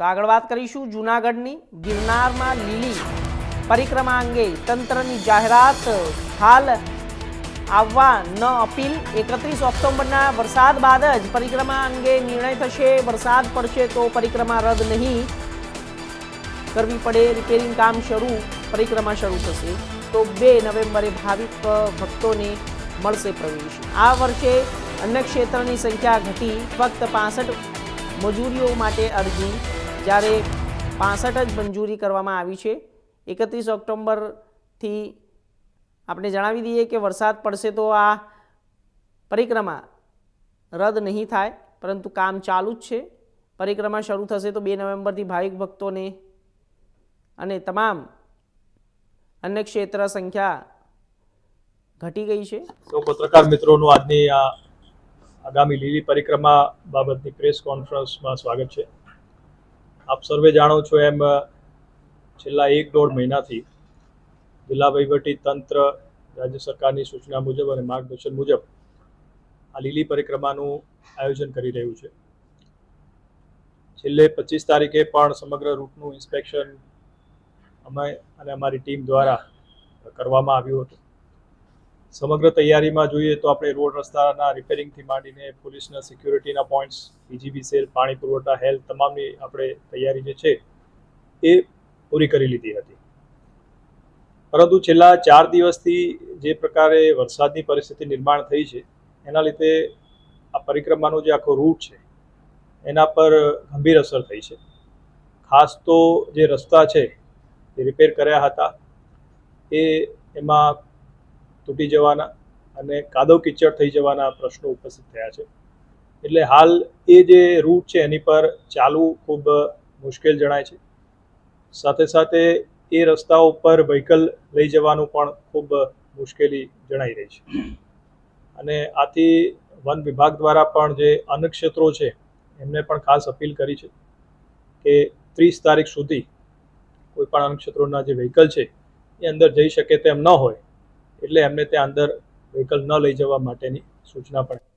તો આગળ વાત કરીશું જૂનાગઢની. ગિરનારમાં લીલી પરિક્રમા અંગે તંત્રની જાહેરાત. હાલ આવવા ન અપીલ. એકત્રીસ ઓક્ટોબરના વરસાદ બાદ જ પરિક્રમા અંગે નિર્ણય થશે. વરસાદ પડશે તો પરિક્રમા રદ નહીં કરવી પડે. રિપેરિંગ કામ શરૂ, પરિક્રમા શરૂ થશે તો બે નવેમ્બરે ભાવિક ભક્તોને મળશે પ્રવેશ. આ વર્ષે અન્ય ક્ષેત્રની સંખ્યા ઘટી. ફક્ત પાસઠ મજૂરીઓ માટે અરજી જ્યારે પાસઠ જ મંજૂરી કરવામાં આવી છે, એકત્રીસ ઓક્ટોબરથી આપણે જણાવી દઈએ કે વરસાદ પડશે તો આ પરિક્રમા રદ નહીં થાય, પરંતુ કામ ચાલુ જ છે. પરિક્રમા શરૂ થશે તો બે નવેમ્બરથી ભાવિક ભક્તોને અને તમામ અન્ય ક્ષેત્ર સંખ્યા ઘટી ગઈ છે. તો પત્રકાર મિત્રોનું આજની આ આગામી લીલી પરિક્રમા બાબતની પ્રેસ કોન્ફરન્સમાં સ્વાગત છે. આપ સર્વે જાણો છો એમ છેલ્લા એક દોઢ મહિનાથી જિલ્લા વહીવટી તંત્ર, રાજ્ય સરકારની સૂચના મુજબ અને માર્ગદર્શન મુજબ આ લીલી પરિક્રમાનું આયોજન કરી રહ્યું છે. છેલ્લે પચીસ તારીખે પણ સમગ્ર રૂટનું ઇન્સ્પેક્શન અમે અને અમારી ટીમ દ્વારા કરવામાં આવ્યું હતું. સમગ્ર તૈયારીમાં જોઈએ તો આપણે રોડ રસ્તાના રિપેરિંગથી માંડીને પોલીસના સિક્યુરિટીના પોઈન્ટ્સ બીજીબી સેલ, પાણી પુરવઠા હેલ્થ તમામની આપણે તૈયારી જે છે એ પૂરી કરી લીધી હતી. પરંતુ છેલ્લા ચાર દિવસથી જે પ્રકારે વરસાદની પરિસ્થિતિ નિર્માણ થઈ છે, એના લીધે આ પરિક્રમાનો જે આખો રૂટ છે, એના પર ગંભીર અસર થઈ છે. ખાસ તો જે રસ્તા છે એ રિપેર કર્યા હતા, એ એમાં તૂટી જવાના અને કાદવ કિચડ થઈ જવાના પ્રશ્નો ઉપસ્થિત થયા છે. એટલે હાલ એ જે રૂટ છે એની પર ચાલવું ખૂબ મુશ્કેલ જણાય છે. સાથે સાથે એ રસ્તા ઉપર વ્હીકલ લઈ જવાનું પણ ખૂબ મુશ્કેલી જણાઈ રહી છે. અને આથી વન વિભાગ દ્વારા પણ જે અન્ય ક્ષેત્રો છે, એમને પણ ખાસ અપીલ કરી છે કે ત્રીસ તારીખ સુધી કોઈ પણ અન્ય જે વ્હીકલ છે, એ અંદર જઈ શકે તેમ ન હોય એટલે એમને ત્યાં અંદર વ્હીકલ ન લઈ જવા માટેની સૂચના પણ